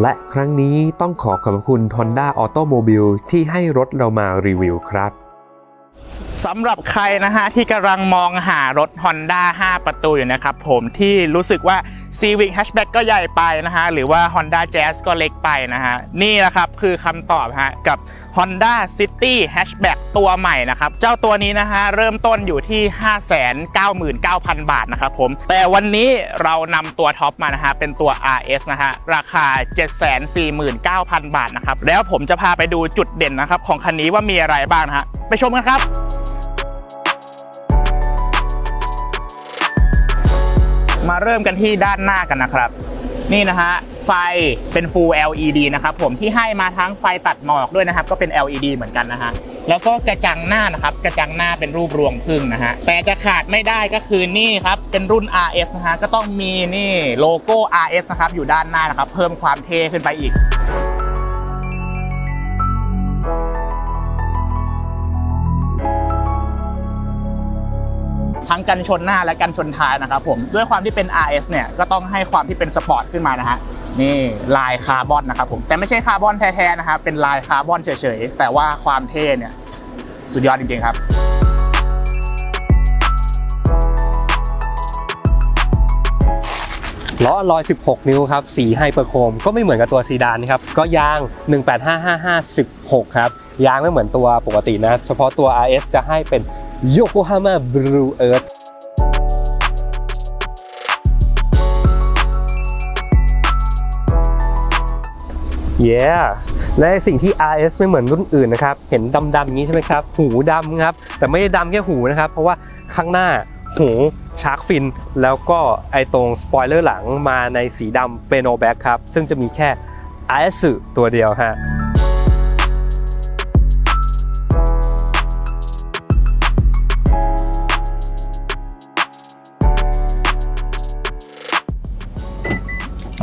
และครั้งนี้ต้องขอขอบคุณ Honda Automobile ที่ให้รถเรามารีวิวครับสำหรับใครนะฮะที่กำลังมองหารถ Honda 5 ประตูอยู่นะครับผมที่รู้สึกว่า Civic Hatchback ก็ใหญ่ไปนะฮะ หรือว่า Honda Jazz ก็เล็กไปนะฮะ นี่แหละครับคือคำตอบฮะกับ Honda City Hatchback ตัวใหม่นะครับ เจ้าตัวนี้นะฮะ เริ่มต้นอยู่ที่ 599,000 บาทนะครับผม แต่วันนี้เรานำตัวท็อปมานะฮะ เป็นตัว RS นะฮะ ราคา 749,000 บาทนะครับ แล้วผมจะพาไปดูจุดเด่นนะครับของคันนี้ว่ามีอะไรบ้างนะฮะ ไปชมกันครับ มาเริ่มกันที่ด้านหน้ากันนะครับ นี่นะฮะไฟเป็น Full LED นะครับผมที่ให้มาทั้งไฟตัดหมอกด้วยนะครับ ก็เป็น LED เหมือนกันนะฮะแล้วก็กระจังหน้านะครับ กระจังหน้าเป็นรูปรวงพึ่งนะฮะแต่จะขาดไม่ได้ก็คือนี่ครับ เป็นรุ่น RS นะฮะก็ต้องมีนี่โลโก้ RS นะครับอยู่ด้านหน้านะครับ เพิ่มความเท่ขึ้นไปอีก ทั้งกันชนหน้าและกันชนท้ายนะครับผมด้วยความที่เป็น RS เนี่ยก็ต้องให้ความที่เป็นสปอร์ตขึ้นมานะฮะนี่ลายคาร์บอนนะครับผมแต่ไม่ใช่คาร์บอนแท้ๆนะครับเป็นลายคาร์บอนเฉยๆ แต่ว่าความเท่เนี่ยสุดยอดจริงๆครับล้ออลอย 16 นิ้วครับ สีไฮเปอร์โคมก็ไม่เหมือนกับตัวซีดานนะครับ ก็ยาง 1855516 ครับ ยางไม่เหมือนตัวปกตินะ เฉพาะตัว RS จะให้เป็น Yokohama Blue Earth เย้และสิ่งที่ RS ไม่เหมือนรุ่นอื่นนะครับ เห็นดำๆอย่างนี้ใช่ไหมครับ หูดำครับ แต่ไม่ได้ดำแค่หูนะครับ เพราะว่าข้างหน้าหูชาร์กฟิน แล้วก็ไอตรงสปอยเลอร์หลังมาในสีดำเปโนแบ็กครับ ซึ่งจะมีแค่ RS ตัวเดียวฮะ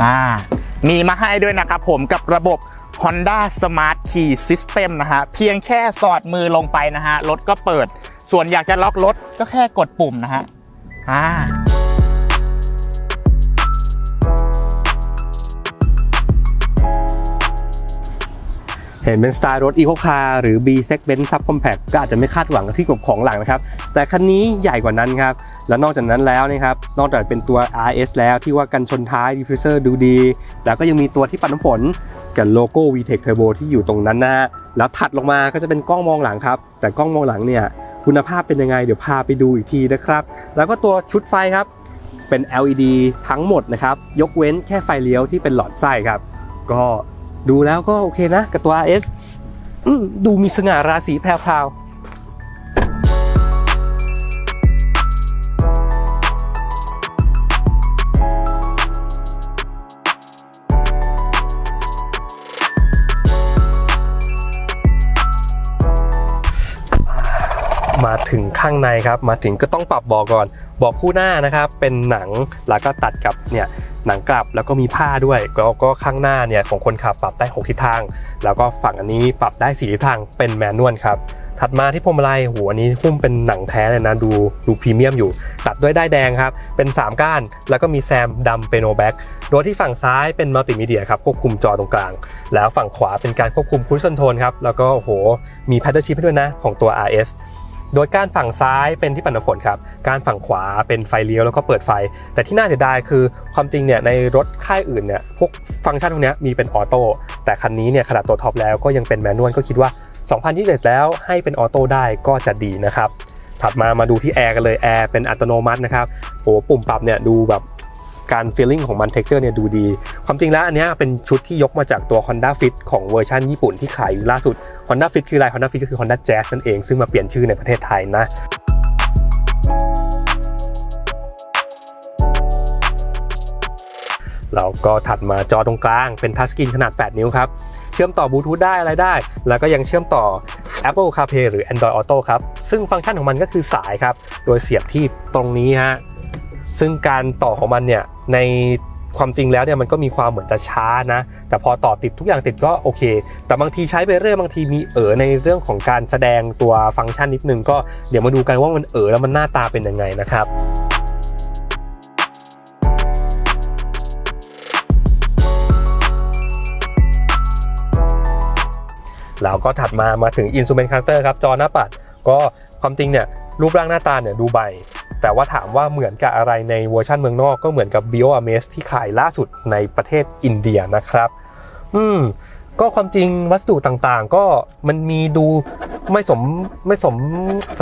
อ่ามีมาให้ด้วยนะครับผมกับระบบ Honda Smart Key System นะฮะเพียงแค่สอดมือลงไปนะฮะรถก็เปิด ส่วนอยากจะล็อกรถก็แค่กดปุ่มนะฮะอ่า เห็นเป็นสไตล์รถ Eco Car หรือ B Segment Subcompact ก็อาจจะไม่คาดหวังที่กับของหลังนะครับ แต่คันนี้ใหญ่กว่านั้นครับ และนอกจากนั้นแล้วนะครับ นอกจากเป็นตัว RS แล้วที่ว่ากันชนท้าย Diffuser ดูดี แล้วก็ยังมีตัวที่ปัดน้ำฝนกับโลโก้ VTEC Turbo ที่อยู่ตรงนั้นนะฮะแล้วถัดลงมาก็จะเป็นกล้องมองหลังครับ แต่กล้องมองหลังเนี่ยคุณภาพเป็นยังไงเดี๋ยวพาไปดูอีกทีนะครับ แล้วก็ตัวชุดไฟครับเป็น LED ทั้งหมดนะครับ ยกเว้นแค่ไฟเลี้ยวที่เป็นหลอดไส้ครับ ก็ ดูแล้วก็โอเคนะ กับตัว RS ดูมีสง่าราศีแพรวมาถึงข้างในครับ มาถึงก็ต้องปรับบอกก่อน บอกคู่หน้านะครับ เป็นหนังแล้วก็ตัดกับเนี่ย หนังกลับแล้วก็มีผ้าด้วยแล้วก็ข้างหน้าเนี่ยของคนขับปรับได้ 6 ทิศทาง แล้วก็ฝั่งอันนี้ปรับได้ 4 ทิศทางเป็นแมนนวลครับถัดมาที่พวงมาลัยหัวนี้หุ้มเป็นหนังแท้เลยนะดูดูพรีเมียมอยู่ ตัดด้วยด้ายแดงครับ เป็น 3 ก้าน แล้วก็มีแซมดำเปโนแบ็กโดยที่ฝั่งซ้ายเป็นมัลติมีเดียครับ ควบคุมจอตรงกลาง แล้วฝั่งขวาเป็นการควบคุมคูชคอนโทรลครับ แล้วก็โอ้โหมีแพดเดิลชิพให้ด้วยนะ ของตัว RS โดยการฝั่งซ้ายเป็นที่ปัดน้ำฝนครับ การฝั่งขวาเป็นไฟเลี้ยวแล้วก็เปิดไฟ แต่ที่น่าเสียดายคือความจริงเนี่ยในรถค่ายอื่นเนี่ยพวกฟังก์ชันพวกนี้มีเป็นออโต้แต่คันนี้เนี่ยขนาดตัวท็อปแล้วก็ยังเป็นแมนนวลก็คิดว่า 2021 แล้วให้เป็นออโต้ได้ก็จะดีนะครับถัดมามาดูที่แอร์กันเลยแอร์เป็นอัตโนมัตินะครับโอ้ปุ่มปรับเนี่ยดูแบบ การฟีลลิ่งของมันเท็กเจอร์เนี่ยดูดี ความจริงแล้วอันนี้เป็นชุดที่ยกมาจากตัว Honda Fit ของเวอร์ชันญี่ปุ่นที่ขายอยู่ล่าสุด Honda Fit คืออะไร Honda Fit ก็คือ Honda Jazz นั่นเองซึ่งมาเปลี่ยนชื่อในประเทศไทยนะแล้วก็ถัดมาจอตรงกลางเป็นทัชสกรีนขนาด 8 นิ้วครับ เชื่อมต่อบลูทูธได้อะไรได้ แล้วก็ยังเชื่อมต่อ Apple CarPlay หรือ Android Auto ครับ ซึ่งฟังก์ชันของมันก็คือสายครับ โดยเสียบที่ตรงนี้ฮะ ซึ่งการต่อของมันเนี่ยในความจริงแล้วเนี่ยมันก็มีความเหมือนจะช้านะ แต่พอต่อติดทุกอย่างติดก็โอเค แต่บางทีใช้ไปเรื่อยบางทีมีเอ๋อในเรื่องของการแสดงตัวฟังก์ชันนิดนึงก็เดี๋ยวมาดูกันว่ามันเอ๋อแล้วมันหน้าตาเป็นยังไงนะครับแล้วก็ถัดมามาถึง Instrument Cluster ครับจอหน้าปัด ก็ความจริงเนี่ยรูปร่างหน้าตาเนี่ยดูใบ แต่ว่าถามว่าเหมือนกับอะไรในเวอร์ชันเมืองนอกก็เหมือนกับ Bio a m a z ที่ขายล่าสุดในประเทศอินเดียนะครับ อืมก็ความจริงวัสดุต่างๆ ก็มันมีดูไม่สมไม่สม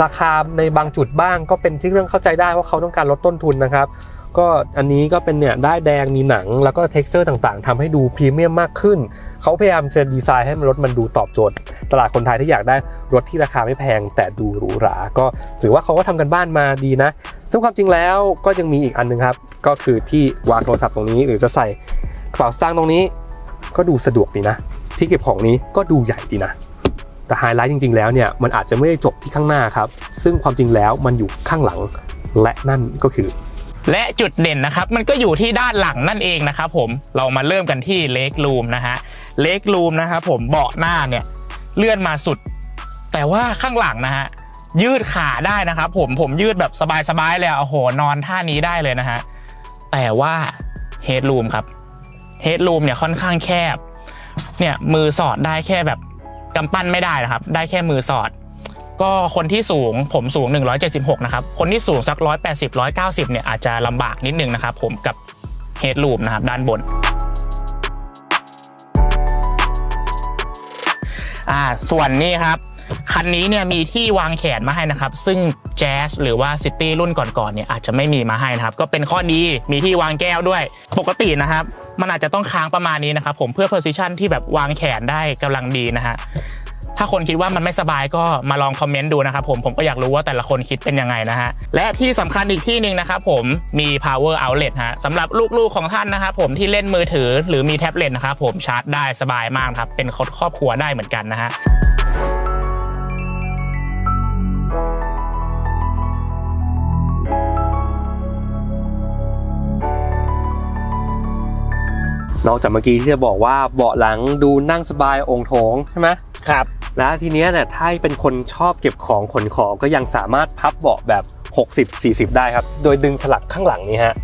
ราคาในบางจุดบ้าง ก็เป็นที่เรื่องเข้าใจได้ว่าเขาต้องการลดต้นทุนนะครับ ก็อันนี้ก็เป็นเนี่ยได้แดงมีหนังแล้วก็ t e x t อร์ต่างๆทำให้ดูพรีเมียมมากขึ้น เขาพยายามจะดีไซน์ให้รถมันดูตอบโจทย์ ตลาดคนไทยที่อยากได้รถที่ราคาไม่แพง แต่ดูหรูหรา ก็ถือว่าเขาก็ทำกันบ้านมาดีนะซึ่งความจริงแล้วก็ยังมีอีกอันหนึงครับ ก็คือที่วางโทรศัพท์ตรงนี้ หรือจะใส่กระเป๋าสตางค์ตรงนี้ ก็ดูสะดวกดีนะ ที่เก็บของนี้ก็ดูใหญ่ดีนะแต่ไฮไลท์จริงๆ แล้วเนี่ยมันอาจจะไม่ได้จบที่ข้างหน้าครับ ซึ่งความจริงแล้วมันอยู่ข้างหลัง และนั่นก็คือ และจุดเด่นนะครับมันก็อยู่ที่ด้านหลังนั่นเองนะครับผมเรามาเริ่มกันที่เล็กรูมนะฮะเล็กรูมนะครับผมเบาะหน้าเนี่ยเลื่อนมาสุด แต่ว่าข้างหลังนะฮะยืดขาได้นะครับผมผมยืดแบบสบายๆเลยโอ้โหนอนท่านี้ได้เลยนะฮะแต่ว่าเฮดรูมครับเฮดรูมเนี่ยค่อนข้างแคบเนี่ยมือสอดได้แค่แบบกำปั้นไม่ได้นะครับ ได้แค่มือสอด ก็คนที่สูงผมสูง 176 นะครับ คนที่สูงสัก 180 190 เนี่ยอาจจะลำบากนิดนึงนะครับผมกับเฮด o ูมนะครับด้านบนอ่าส่วนนี้ครับ คันนี้เนี่ยมีที่วางแขนมาให้นะครับ ซึ่งแจ๊สหรือว่าซิตี้รุ่นก่อนๆเนี่ยอาจจะไม่มีมาให้นะครับ ก็เป็นข้อดีมีที่วางแก้วด้วย ปกตินะครับ มันอาจจะต้องค้างประมาณนี้นะครับ ผมเพื่อ position ที่แบบวางแขนได้กำลังดีนะฮะ ถ้าคนคิดว่ามันไม่สบายก็มาลองคอมเมนต์ดูนะครับผมผมก็อยากรู้ว่าแต่ละคนคิดเป็นยังไงนะฮะและที่สำคัญอีกที่หนึ่งนะครับผมมี power outlet ฮะสำหรับลูกๆของท่านนะครับผมที่เล่นมือถือหรือมีแท็บเล็ตนะครับผมชาร์จได้สบายมากครับเป็นครอบครัวได้เหมือนกันนะฮะนอกจากเมื่อกี้ที่จะบอกว่าเบาะหลังดูนั่งสบายองค์โถงใช่ไหมครับ แล้วทีเนี้ยเนี่ยถ้าเป็นคนชอบเก็บของขนของก็ยังสามารถพับเบาะแบบ 60-40 ได้ครับ โดยดึงสลักข้างหลังนี้ฮะ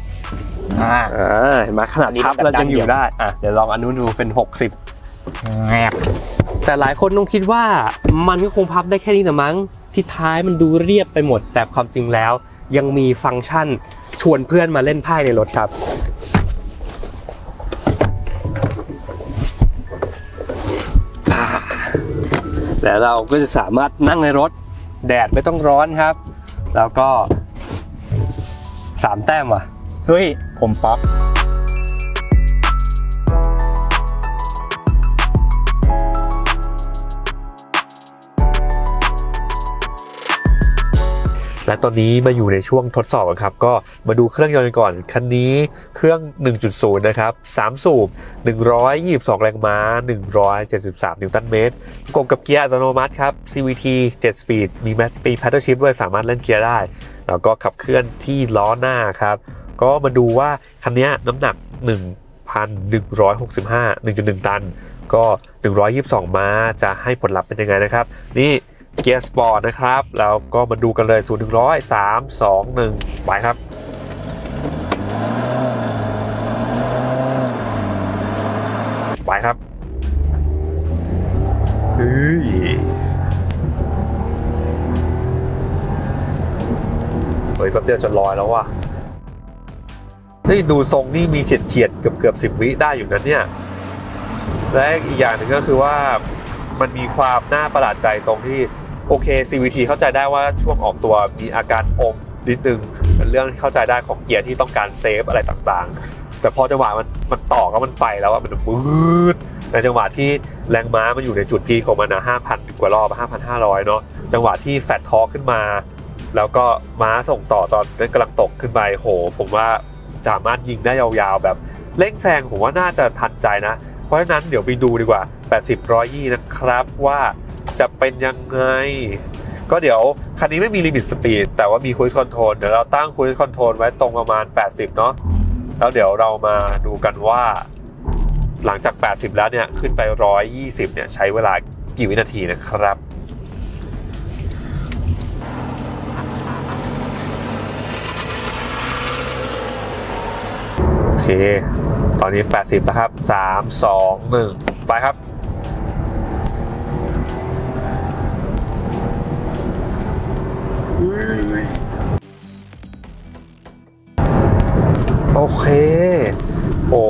อ่าอ่าเห็นไหมขนาดอันนี้พับแบบแล้วยังอยู่ดันเดี่ยวได้อะเดี๋ยวลองอันนู้นดูเป็น 60 แงบแต่หลายคนต้องคิดว่ามันก็คงพับได้แค่นี้แต่มั้ง ที่ท้ายมันดูเรียบไปหมด แต่ความจริงแล้ว ยังมีฟังก์ชันชวนเพื่อนมาเล่นไพ่ในรถครับ แล้วเราก็จะสามารถนั่งในรถแดดไม่ต้องร้อนครับ แล้วก็สามแต้มว่ะ เฮ้ย ผมป๊อ และตอนนี้มาอยู่ในช่วงทดสอบครับ ก็มาดูเครื่องยนต์กันก่อน คันนี้เครื่อง 1.0 นะครับ 3 สูบ 122 แรงม้า 173 นิวตันเมตรประกบกับเกียร์อัตโนมัติครับ CVT 7 speed มีแมตปี paddle shift ด้วยสามารถเล่นเกียร์ได้ แล้วก็ขับเคลื่อนที่ล้อหน้าครับ ก็มาดูว่าคันนี้น้ำหนัก 1,165 1.1 ตัน ก็ 122 ม้าจะให้ผลลัพธ์เป็นยังไงนะครับ นี่ เกียร์สปอร์ตนะครับ แล้วก็มาดูกันเลย0 100 3 2 1ไปครับไปครับเฮ้ยเฮ้ยแป๊บเดียวจะลอยแล้วว่ะนี่ดูทรงนี่มีเฉียดเฉียดเกือบเกือบสิบวิได้อยู่นั้นเนี่ย และอีกอย่างหนึ่งก็คือว่ามันมีความน่าประหลาดใจตรงที่ โอเค CVT เข้าใจได้ว่าช่วงออกตัวมีอาการอมนิดนึงเป็นเรื่องเข้าใจได้ของเกียร์ที่ต้องการเซฟอะไรต่างๆ แต่พอจังหวะมันมันต่อก็มันไปแล้วอะมันวืดในจังหวะที่แรงม้ามันอยู่ในจุดพีของมันนะ5,000 กว่ารอบ 5,500 เนาะจังหวะที่แฟตทอขึ้นมา แล้วก็ม้าส่งต่อตอนนั้นกำลังตกขึ้นไปโห ผมว่าสามารถยิงได้ยาวๆ แบบเร่งแซงผมว่าน่าจะทันใจนะ เพราะฉะนั้นเดี๋ยวไปดูดีกว่า 80 100ยี่นะครับว่า จะเป็นยังไง ก็เดี๋ยวคันนี้ไม่มีลิมิตสปีดแต่ว่ามีคุ i สคอนโทรลเดี๋ยวเราตั้งคุ i สคอนโทรลไว้ตรงประมาณ 80 เนาะแล้วเดี๋ยวเรามาดูกันว่าหลังจาก 80 แล้วเนี่ย ขึ้นไป 120 เนี่ย ใช้เวลากี่วินาทีนะครับ โอเค ตอนนี้ 80 แล้วครับ 3 2 1 ไปครับ โอเค โอ้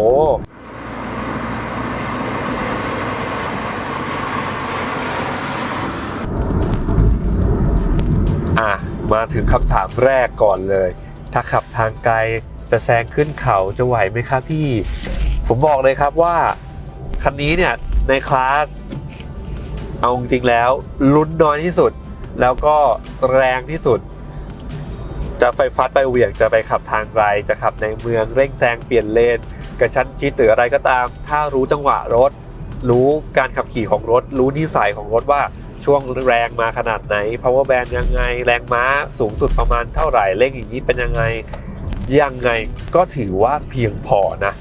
อะมาถึงคำถามแรกก่อนเลย ถ้าขับทางไกลจะแซงขึ้นเขาจะไหวไหมครับพี่ ผมบอกเลยครับว่า คันนี้เนี่ย ในคลาส เอาจริงแล้ว ลุ้นน้อยที่สุด แล้วก็แรงที่สุด จะไฟฟัดไปเหวี่ยงจะไปขับทางไกลจะขับในเมืองเร่งแซงเปลี่ยนเลนกระชั้นชิดหรืออะไรก็ตาม ถ้ารู้จังหวะรถ รู้การขับขี่ของรถ รู้นิสัยของรถว่าช่วงแรงมาขนาดไหน power band ยังไง แรงม้าสูงสุดประมาณเท่าไหร่เร่งอย่างนี้เป็นยังไงยังไงก็ถือว่าเพียงพอนะ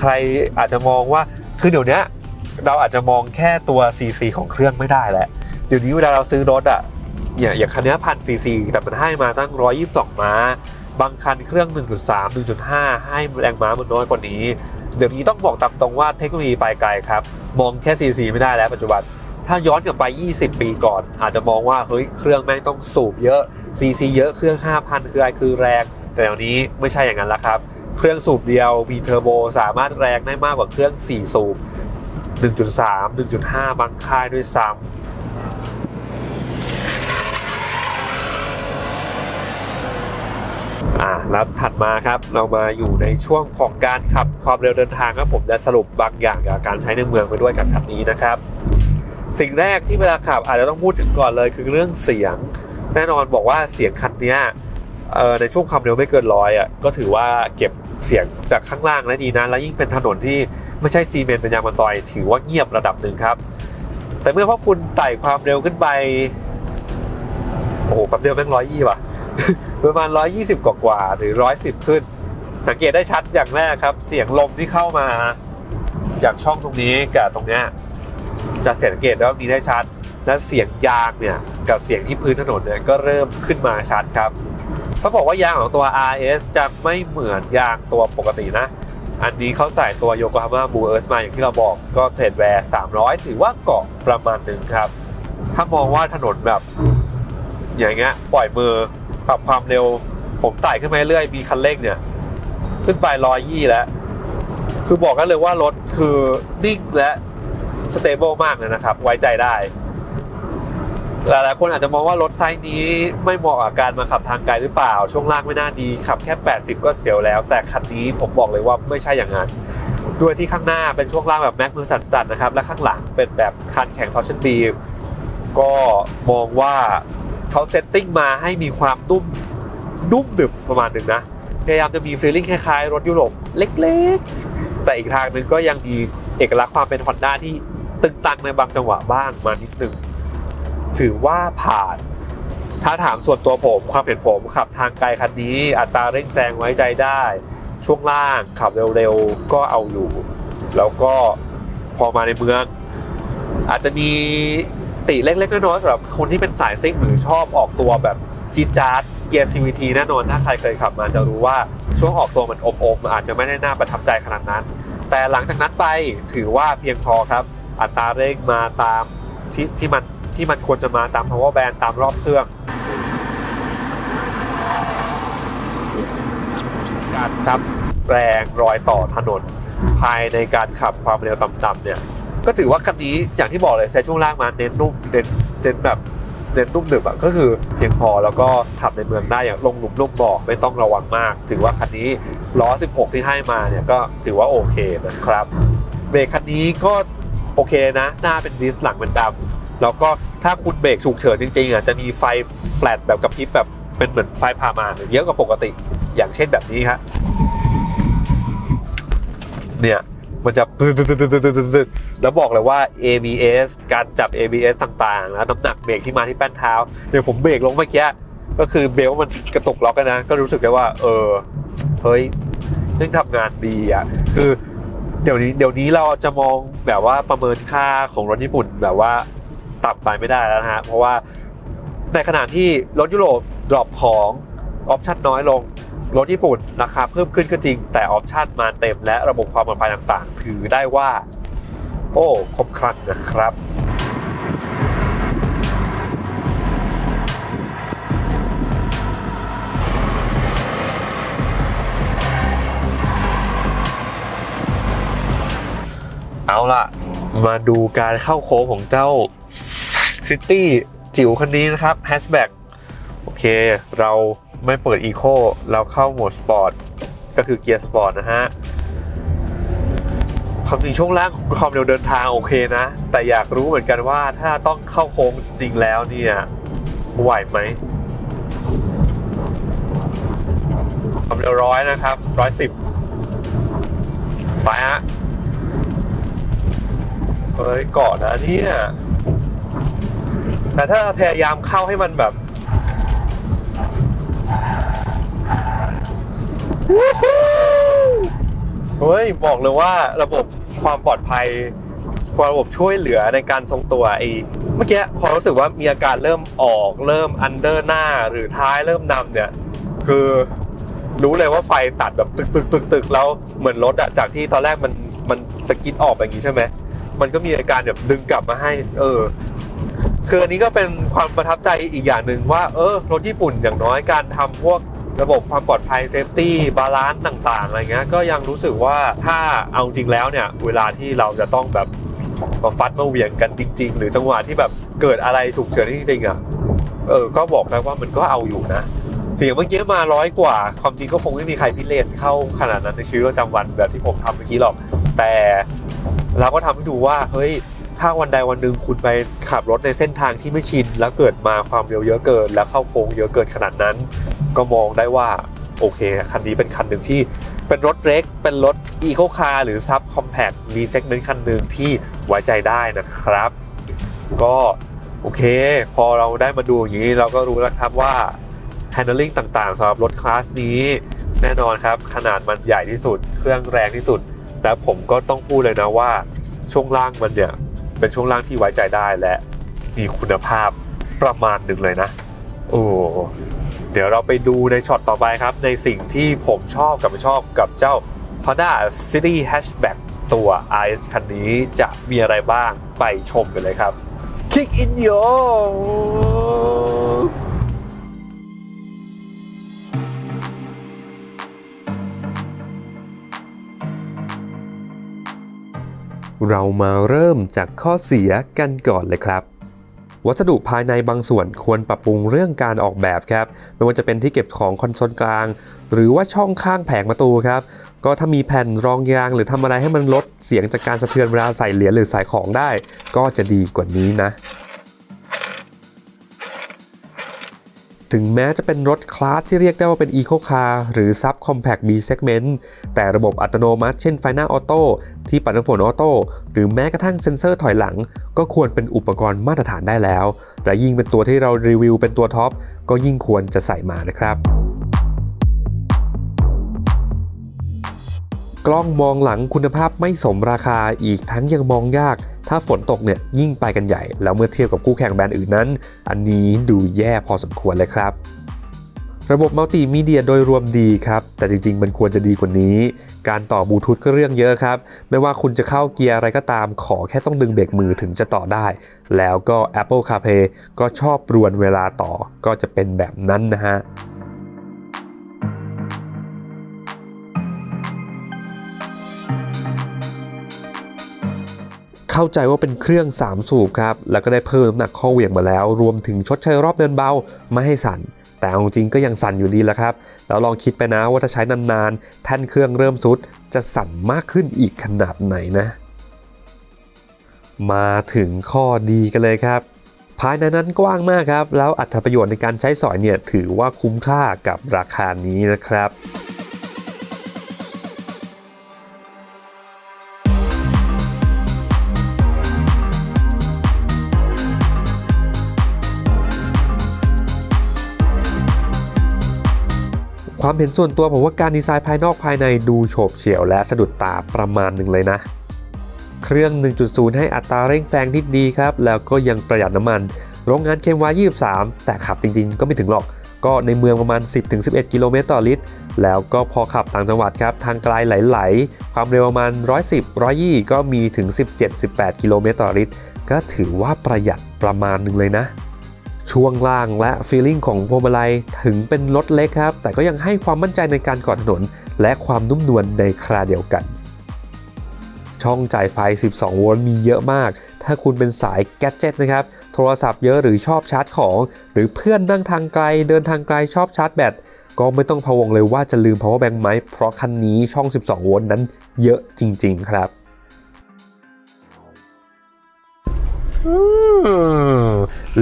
ใครอาจจะมองว่าคือเดี๋ยวนี้เราอาจจะมองแค่ตัว CC ของเครื่องไม่ได้แล้วเดี๋ยวนี้เวลาเราซื้อรถอะ เนี่ยอย่างคันนี้พันซีซีแต่มันให้มาตั้ง 122 ม้า บางคันเครื่อง 1.3 1.5 ให้แรงม้ามันน้อยกว่านี้ เดี๋ยวนี้ต้องบอกตามตรงว่าเทคโนโลยีไปไกลครับ มองแค่ซีซีไม่ได้แล้วปัจจุบัน ถ้าย้อนกลับไป 20 ปีก่อน อาจจะมองว่าเฮ้ยเครื่องแม่งต้องสูบเยอะซีซีเยอะเครื่อง 5,000 คืออะไรคือแรง แต่เดี๋ยวนี้ไม่ใช่อย่างนั้นละครับ เครื่องสูบเดียวมีเทอร์โบสามารถแรงได้มากกว่าเครื่อง 4 สูบ 1.3 1.5 บางค่ายด้วยซ้ำ อ่าแล้วถัดมาครับเรามาอยู่ในช่วงของการขับความเร็วเดินทางครับผมจะสรุปบางอย่างกับการใช้ในเมืองไปด้วยกับคันนี้นะครับ สิ่งแรกที่เวลาขับอาจจะต้องพูดถึงก่อนเลยคือเรื่องเสียง แน่นอนบอกว่าเสียงคันนี้ในช่วงความเร็วไม่เกินร้อยอะก็ถือว่าเก็บเสียงจากข้างล่างได้ดีนะแล้วยิ่งเป็นถนนที่ไม่ใช่ซีเมนต์เป็นยางมะตอยถือว่าเงียบระดับหนึ่งครับ แต่เมื่อพอคุณไต่ความเร็วขึ้นไปโอ้โหแป๊บเดียวแม่งร้อยยี่ว่ะ ประมาณร้อยยี่สิบกว่าหรือร้อยสิบขึ้น สังเกตได้ชัดอย่างแรกครับ เสียงลมที่เข้ามาจากช่องตรงนี้กับตรงเนี้ยจะสังเกตได้ว่ามีได้ชัด และเสียงยางเนี่ยกับเสียงที่พื้นถนนเนี่ยก็เริ่มขึ้นมาชัดครับเขาบอกว่ายางของตัว RS จะไม่เหมือนยางตัวปกตินะ อันนี้เขาใส่ตัว Yokohama Blue Earth มาอย่างที่เราบอกก็เทรดแวร์ 300 ถือว่าเกาะประมาณหนึ่งครับ ถ้ามองว่าถนนแบบอย่างเงี้ยปล่อยมือ ขับความเร็ว ผมไต่ขึ้นมาเรื่อยมีคันเร่งเนี่ย ขึ้นไปร้อยยี่แล้ว คือบอกกันเลยว่ารถคือนิ่งและสเตเบิลมากเลยนะครับ ไว้ใจได้ หลายๆคนอาจจะมองว่ารถไซส์นี้ไม่เหมาะกับการมาขับทางไกลหรือเปล่า ช่วงล่างไม่น่าดี ขับแค่ 80 ก็เสียวแล้ว แต่คันนี้ผมบอกเลยว่าไม่ใช่อย่างนั้นด้วยที่ข้างหน้าเป็นช่วงล่างแบบแม็กมือสันสตันนะครับ และข้างหลังเป็นแบบคันแข่งทอร์ชันบีก็มองว่า เขาเซตติ้งมาให้มีความนุ่มนุ่มดึบประมาณหนึ่งนะ พยายามจะมีฟีลลิ่งคล้ายๆ รถยุโรปเล็กๆ แต่อีกทางหนึ่งก็ยังมีเอกลักษณ์ความเป็นฮอนด้าที่ตึงตังในบางจังหวะบ้างมานิดหนึ่งถือว่าผ่าน ถ้าถามส่วนตัวผมความเห็นผมขับทางไกลคันนี้ อัตราเร่งแซงไว้ใจได้ ช่วงล่างขับเร็วๆ ก็เอาอยู่ แล้วก็พอมาในเมือง อาจจะมี ติเล็กๆน้อยๆสำหรับคนที่เป็นสายซิ่งหรือชอบออกตัวแบบจีจาร์ดเกียร์ CVT แน่นอนถ้าใครเคยขับมาจะรู้ว่าช่วงออกตัวมันอบๆมันอาจจะไม่ได้น่าประทับใจขนาดนั้น แต่หลังจากนั้นไปถือว่าเพียงพอครับ อัตราเร่งมาตามที่ที่มันที่มันควรจะมาตาม power band ตามรอบเครื่องการซับแรงรอยต่อถนนภายในการขับความเร็วต่ำๆเนี่ย ก็ถือว่าคันนี้อย่างที่บอกเลยใช้ช่วงล่างมาเน้นนุ่มเน้นเน้นแบบเน้นนุ่มหนึบอะก็คือเพียงพอแล้วก็ขับในเมืองได้อย่างลงหลุมลงบ่อไม่ต้องระวังมาก ถือว่าคันนี้ล้อ 16 ที่ให้มาเนี่ยก็ถือว่าโอเคนะครับเบรกคันนี้ก็โอเคนะ หน้าเป็นดิสหลังเป็นดำแล้วก็ถ้าคุณเบรกฉุกเฉินจริงๆอะจะมีไฟแฟลตแบบกระพริบแบบเป็นเหมือนไฟพามาเยอะกว่าปกติอย่างเช่นแบบนี้ครับเนี่ยมันจะตึ๊ดตึ๊ดตึ๊ดตึ๊ดตึ๊ดตึ๊ด แล้วบอกเลยว่า ABS การจับ ABS ต่างๆ แล้วน้ำหนักเบรกที่มาที่แป้นเท้าเดี๋ยวผมเบรกลงเมื่อกี้ก็คือเบลมันกระตุกล็อกกันนะ ก็รู้สึกได้ว่า เออเฮ้ยเรื่งทำงานดีอะคือเดี๋ยวนี้เดี๋ยวนี้เราจะมองแบบว่าประเมินค่าของรถญี่ปุ่นแบบว่าต่ำไปไม่ได้แล้วนะฮะเพราะว่าในขณะที่รถยุโรปดรอปของออปชั่นน้อยลงรถญี่ปุ่นราคาเพิ่มขึ้นก็จริง แต่ออปชั่นมาเต็มและระบบความปลอดภัยต่างๆ ถือได้ว่า โอ้ครบครันนะครับเอาล่ะ มาดูการเข้าโค้งของเจ้าซิตี้จิ๋วคันนี้นะครับแฮชแบ็กโอเค เราไม่เปิดอีโคเราเข้าโหมดสปอร์ตก็คือเกียร์สปอร์ตนะฮะ ความจริงช่วงล่างความเร็วเดินทางโอเคนะ แต่อยากรู้เหมือนกันว่าถ้าต้องเข้าโค้งจริงแล้วเนี่ยไหวไหมความเร็วร้อยนะครับร้อยสิบไปฮะเฮ้ยเกาะนะเนี่ยแต่ถ้าพยายามเข้าให้มันแบบเฮ้ย บอกเลยว่าระบบ ความปลอดภัยความระบบช่วยเหลือในการทรงตัวไอ้เมื่อกี้พอรู้สึกว่ามีอาการเริ่มออกเริ่มอันเดอร์หน้าหรือท้ายเริ่มนำเนี่ย คือรู้เลยว่าไฟตัดแบบตึกตึกตึกตึกแล้วเหมือนรถอะจากที่ตอนแรกมันมันสกิดออกแบบนี้ใช่ไหมมันก็มีอาการแบบดึงกลับมาให้ เออ คืออันนี้ก็เป็นความประทับใจอีกอย่างหนึ่งว่า เออรถญี่ปุ่นอย่างน้อยการทำพวก ระบบความปลอดภัยเซฟตี้บาลานซ์ต่างๆอะไรเงี้ยก็ยังรู้สึกว่าถ้าเอาจริงแล้วเนี่ย เวลาที่เราจะต้องแบบมาฟัดมาเหวี่ยงกันจริง ๆ หรือจังหวะที่แบบเกิดอะไรฉุกเฉินจริงๆอะเออก็บอกได้ว่ามันก็เอาอยู่นะถึงอย่างเมื่อกี้มาร้อยกว่า ความจริงก็คงไม่มีใครพิเรนเข้าขนาดนั้นในชีวิตประจำวันแบบที่ผมทำเมื่อกี้หรอก แต่เราก็ทำให้ดูว่าเฮ้ยถ้าวันใดวันหนึ่งคุณไปขับรถในเส้นทางที่ไม่ชิน แล้วเกิดมาความเร็วเยอะเกิน แล้วเข้าโค้งเยอะเกินขนาดนั้น ก็มองได้ว่าโอเคคันนี้เป็นคันหนึ่งที่เป็นรถเล็ก เป็นรถอีโคคาร์หรือซับคอมแพคมีเซกเมนต์คันหนึ่งที่ไว้ใจได้นะครับ ก็โอเค พอเราได้มาดูอย่างนี้เราก็รู้แล้วครับว่า handling ต่างๆสำหรับรถคลาสนี้ แน่นอนครับ ขนาดมันใหญ่ที่สุด เครื่องแรงที่สุด และผมก็ต้องพูดเลยนะว่า ช่วงล่างมันเนี่ย เป็นช่วงล่างที่ไว้ใจได้และมีคุณภาพประมาณหนึ่งเลยนะ โอ้เดี๋ยวเราไปดูในช็อตต่อไปครับ ในสิ่งที่ผมชอบกับไม่ชอบกับเจ้า Honda City Hatchback ตัว Ice คันนี้จะมีอะไรบ้างไปชมกันเลยครับ Kick in yo เรามาเริ่มจากข้อเสียกันก่อนเลยครับ วัสดุภายในบางส่วนควรปรับปรุงเรื่องการออกแบบครับ ไม่ว่าจะเป็นที่เก็บของคอนโซลกลาง หรือว่าช่องข้างแผงประตูครับ ก็ถ้ามีแผ่นรองยาง หรือทำอะไรให้มันลดเสียงจากการสะเทือนเวลาใส่เหรียญหรือใส่ของได้ ก็จะดีกว่านี้นะถึงแม้จะเป็นรถคลาสที่เรียกได้ว่าเป็น Eco Car หรือ Sub Compact B Segment แต่ระบบอัตโนมัติเช่นไฟหน้าออโต้ ที่ปัดน้ำฝนออโต้หรือแม้กระทั่งเซ็นเซอร์ถอยหลัง ก็ควรเป็นอุปกรณ์มาตรฐานได้แล้ว และยิ่งเป็นตัวที่เรารีวิวเป็นตัวท็อปก็ยิ่งควรจะใส่มานะครับกล้องมองหลังคุณภาพไม่สมราคาอีกทั้งยังมองยาก ถ้าฝนตกเนี่ยยิ่งไปกันใหญ่ แล้วเมื่อเทียบกับคู่แข่งแบรนด์อื่นนั้น อันนี้ดูแย่พอสมควรเลยครับ ระบบมัลติมีเดียโดยรวมดีครับ แต่จริงๆ มันควรจะดีกว่านี้ การต่อบลูทูธก็เรื่องเยอะครับ ไม่ว่าคุณจะเข้าเกียร์อะไรก็ตาม ขอแค่ต้องดึงเบรกมือถึงจะต่อได้ แล้วก็ Apple CarPlay ก็ชอบรวนเวลาต่อก็จะเป็นแบบนั้นนะฮะเข้าใจว่าเป็นเครื่อง 3 สูบครับ แล้วก็ได้เพิ่มน้ำหนักข้อเหวี่ยงมาแล้ว รวมถึงชดเชยรอบเดินเบา ไม่ให้สั่น แต่เอาจริงก็ยังสั่นอยู่ดีแหละครับ แล้วลองคิดไปนะว่าถ้าใช้นานๆ แท่นเครื่องเริ่มสุด จะสั่นมากขึ้นอีกขนาดไหนนะ มาถึงข้อดีกันเลยครับ ภายในนั้นกว้างมากครับ แล้วอัตประโยชน์ในการใช้สอยเนี่ยถือว่าคุ้มค่ากับราคานี้นะครับ ความเห็นส่วนตัวผมว่าการดีไซน์ภายนอกภายในดูโฉบเฉี่ยวและสะดุดตาประมาณหนึ่งเลยนะ เครื่อง 1.0 ให้อัตราเร่งแซงที่ดีครับ แล้วก็ยังประหยัดน้ำมัน โรงงานเคมวา23 แต่ขับจริงๆ ก็ไม่ถึงหรอก ก็ในเมืองประมาณ 10-11 กิโลเมตรต่อลิตร แล้วก็พอขับต่างจังหวัดครับ ทางไกลไหลๆ ความเร็วประมาณ 110 120 ก็มีถึง 17-18 กิโลเมตรต่อลิตร ก็ถือว่าประหยัดประมาณหนึ่งเลยนะ ช่วงล่างและฟีลิ่งของพวงมาลัยถึงเป็นรถเล็กครับ แต่ก็ยังให้ความมั่นใจในการกาะถนน และความนุ่มนวลในคราเดียวกัน ช่องจ่ายไฟ 12 โวลต์มีเยอะมาก ถ้าคุณเป็นสายแกดเจิตนะครับ โทรศัพท์เยอะหรือชอบชาร์จของ หรือเพื่อนนั่งทางไกล เดินทางไกลชอบชาร์จแบตก็ไม่ต้องพะวงเลยว่าจะลืม power bank ไหมเพราะคันนี้ช่อง 12 โวลต์นั้นเยอะจริง ๆ ครับ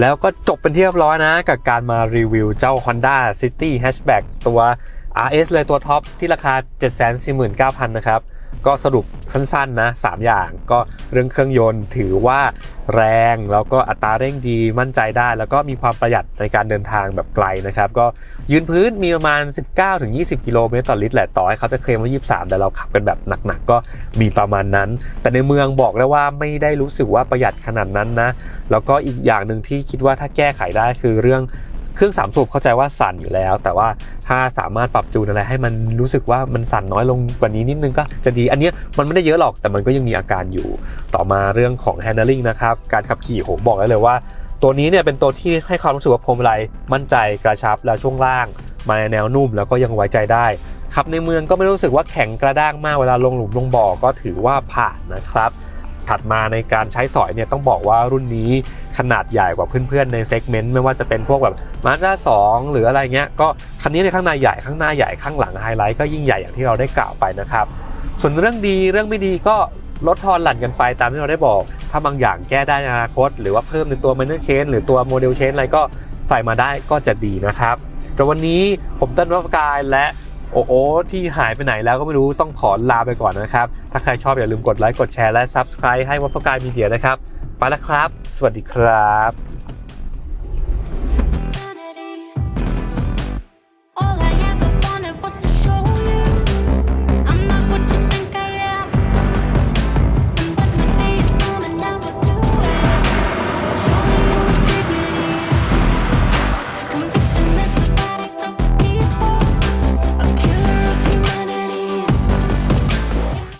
แล้วก็จบเป็นที่เรียบร้อยนะ กับการมารีวิวเจ้า Honda City Hatchback ตัว RS เลยตัวท็อปที่ราคา 749,000 นะครับ ก็สรุปสั้นๆนะ3อย่างก็เรื่องเครื่องยนต์ถือว่าแรงแล้วก็อัตราเร่งดีมั่นใจได้ แล้วก็มีความประหยัดในการเดินทางแบบไกลนะครับ ก็ยืนพื้นมีประมาณ 19-20 กิโลเมตรต่อลิตรแหละต่อให้เขาจะเคลมว่า 23 แต่เราขับกันแบบหนักๆ ก็มีประมาณนั้น แต่ในเมืองบอกได้ว่าไม่ได้รู้สึกว่าประหยัดขนาดนั้นนะ แล้วก็อีกอย่างหนึ่งที่คิดว่าถ้าแก้ไขได้คือเรื่อง เครื่องสามสูบเข้าใจว่าสั่นอยู่แล้ว แต่ว่าถ้าสามารถปรับจูนอะไรให้มันรู้สึกว่ามันสั่นน้อยลงกว่านี้นิดนึงก็จะดี อันนี้มันไม่ได้เยอะหรอกแต่มันก็ยังมีอาการอยู่ ต่อมาเรื่องของ handling นะครับ การขับขี่ผมบอกได้เลยว่า ตัวนี้เนี่ยเป็นตัวที่ให้ความรู้สึกว่าพวงมาลัยมั่นใจกระชับแล้วช่วงล่าง มาในแนวนุ่มแล้วก็ยังไว้ใจได้ขับในเมืองก็ไม่รู้สึกว่าแข็งกระด้างมากเวลาลงหลุมลงบ่อก็ถือว่าผ่านนะครับ ถัดมาในการใช้สอยเนี่ยต้องบอกว่ารุ่นนี้ขนาดใหญ่กว่าเพื่อนๆในเซกเมนต์ไม่ว่าจะเป็นพวกแบบมาด้า2หรืออะไรเงี้ยก็คันนี้ในข้างในใหญ่ข้างหน้าใหญ่ข้างหลังไฮไลท์ก็ยิ่งใหญ่อย่างที่เราได้กล่าวไปนะครับส่วนเรื่องดีเรื่องไม่ดีก็ลดทอนหลั่นกันไปตามที่เราได้บอก ถ้าบางอย่างแก้ได้ในอนาคต หรือว่าเพิ่มในตัว minor chain หรือตัวโมเดล chain อะไรก็ใส่มาได้ก็จะดีนะครับแต่วันนี้ผมเต้นวัฟกายและ โอโอที่หายไปไหนแล้วก็ไม่รู้ต้องขอลาไปก่อนนะครับ ถ้าใครชอบอย่าลืมกดไลค์กดแชร์และ Subscribe ให้วัฟกายมีเดียนะครับ ไปแล้วครับ สวัสดีครับ